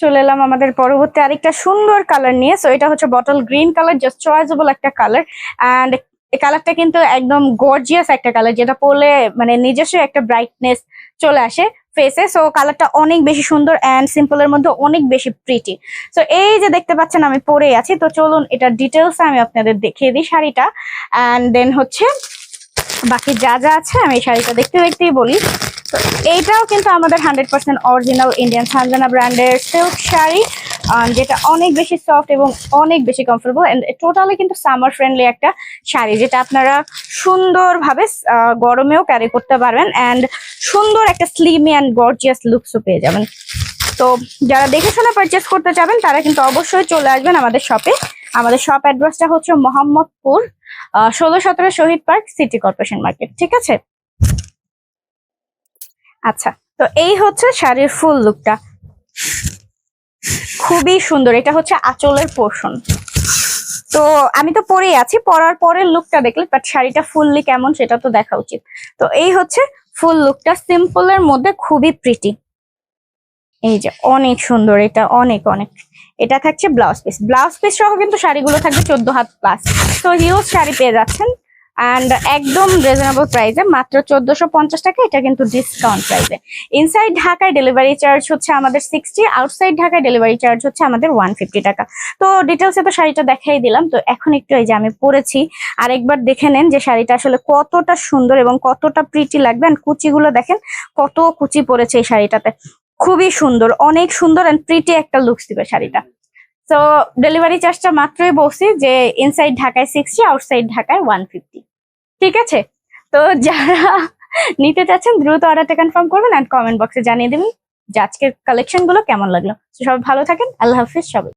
চলে এলাম আমাদের পরবর্তী আরেকটা সুন্দর কালার নিয়ে। সো এটা হচ্ছে bottle green colour just choiceable একটা কালার অ্যান্ড এই কালারটা কিন্তু একদম গর্জিয়াস একটা কালার যেটা পরলে মানে নিজস্ব একটা ব্রাইটনেস চলে আসে ফেসে সো কালারটা অনেক বেশি সুন্দর অ্যান্ড সিম্পলের মধ্যে অনেক বেশি প্রিটি সো এই যে দেখতে পাচ্ছেন, আমি পরে আছি। তো চলুন, এটা ডিটেলস আমি আপনাদের দেখিয়ে দিই শাড়িটা। অ্যান্ড দেন হচ্ছে বাকি যা যা আছে, আমি শাড়িটা দেখতে দেখতেই বলি। এইটাও কিন্তু আমাদের hundred percent original Indian Sanjana ব্র্যান্ডের সিল্ক শাড়ি যেটা অনেক বেশি সফট এবং অনেক বেশি কমফোর্টেবল টোটালি কিন্তু সামার ফ্রেন্ডলি একটা শাড়ি, যেটা আপনারা সুন্দরভাবে গরমেও ক্যারি করতে পারবেন অ্যান্ড সুন্দর একটা স্লিমি অ্যান্ড গর্জিয়াস লুকসও পেয়ে যাবেন। তো যারা দেখে শুনে পারচেস করতে চাবেন তারা কিন্তু অবশ্যই চলে আসবেন আমাদের শপে আমাদের শপ অ্যাড্রেসটা হচ্ছে মোহাম্মদপুর ষোলো সতেরো Shahid park, city corporation market, ঠিক আছে? আচ্ছা তো এই হচ্ছে শাড়ির ফুল লুকটা। খুবই সুন্দর, এটা হচ্ছে আঁচলের পোর্শন তো আমি তো পরেই আছি, পরার পরের লুকটা দেখলে বাট শাড়িটা ফুললি কেমন সেটা তো দেখা উচিত। তো এই হচ্ছে ফুল লুকটা, সিম্পলের মধ্যে খুবই প্রিটি এই যে, অনেক সুন্দর, এটা অনেক অনেক। এটা থাকছে ব্লাউজ পিস। ব্লাউজ পিস সহ কিন্তু শাড়িগুলো থাকবে চোদ্দ হাত প্লাস তো হিউজ শাড়ি পেয়ে যাচ্ছেন। অ্যান্ড একদম রিজনেবল প্রাইসে মাত্র চোদ্দশো পঞ্চাশ টাকা, এটা কিন্তু ডিসকাউন্ট প্রাইসে ইনসাইড ঢাকায় ডেলিভারি চার্জ হচ্ছে আমাদের সিক্সটি আউটসাইড ঢাকায় ডেলিভারি চার্জ হচ্ছে আমাদের ওয়ান ফিফটি টাকা। তো ডিটেলসে তো শাড়িটা দেখাই দিলাম, তো এখন একটু এই যে আমি পরেছি আর একবার দেখে নেন যে শাড়িটা আসলে কতটা সুন্দর এবং কতটা প্রিটি লাগবে। অ্যান্ড কুচিগুলো দেখেন, কত কুচি পড়েছে এই শাড়িটাতে। খুবই সুন্দর, অনেক সুন্দর অ্যান্ড প্রিটি একটা লুকস দিবে শাড়িটা। তো ডেলিভারি চার্জটা মাত্রই বলছি যে ইনসাইড ঢাকায় সিক্সটি আউটসাইড ঢাকায় ওয়ান ফিফটি ঠিক আছে? তো যারা নিতে চাচ্ছেন, দ্রুত অর্ডারটা কনফার্ম করবেন অ্যান্ড কমেন্ট বক্সে জানিয়ে দেবেন যে আজকের কালেকশনগুলো কেমন লাগল। সব সবাই ভালো থাকেন, আল্লাহ হাফিজ সবাই।